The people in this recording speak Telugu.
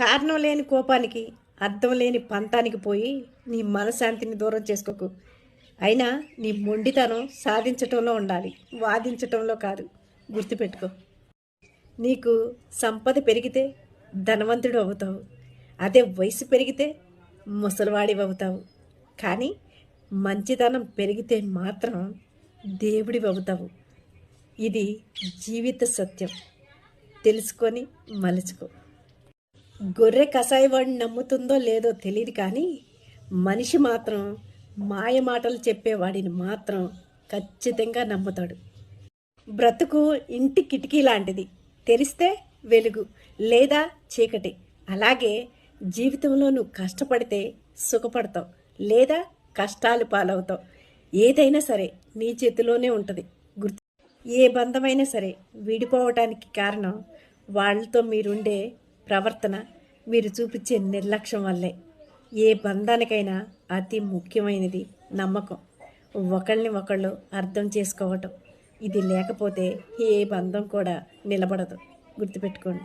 కారణం లేని కోపానికి అర్థం లేని పంతానికి పోయి నీ మనశాంతిని దూరం చేసుకోకు. అయినా నీ మొండితనం సాధించటంలో ఉండాలి. వాదించటంలో కాదు. గుర్తుపెట్టుకో. నీకు సంపద పెరిగితే ధనవంతుడు అవుతావు. అదే వయసు పెరిగితే ముసలివాడివి అవుతావు. కానీ మంచితనం పెరిగితే మాత్రం దేవుడివి అవుతావు. ఇది జీవిత సత్యం. తెలుసుకొని మలుచుకో. గొర్రె కషాయవాడిని నమ్ముతుందో లేదో తెలియదు కానీ మనిషి మాత్రం మాయ మాటలు చెప్పేవాడిని మాత్రం ఖచ్చితంగా నమ్ముతాడు. బ్రతుకు ఇంటి కిటికీ లాంటిది. తెరిస్తే వెలుగు లేదా చీకటి. అలాగే జీవితంలో నువ్వు కష్టపడితే సుఖపడతావు లేదా కష్టాలు పాలవుతావు. ఏదైనా సరే నీ చేతిలోనే ఉంటుంది. గుర్తు ఏ బంధమైనా సరే విడిపోవటానికి కారణం వాళ్ళతో మీరుండే ప్రవర్తన మీరు చూపించే నిర్లక్ష్యం వల్లే. ఏ బంధానికైనా అతి ముఖ్యమైనది నమ్మకం. ఒకళ్ళని ఒకళ్ళు అర్థం చేసుకోవటం. ఇది లేకపోతే ఏ బంధం కూడా నిలబడదు. గుర్తుపెట్టుకోండి.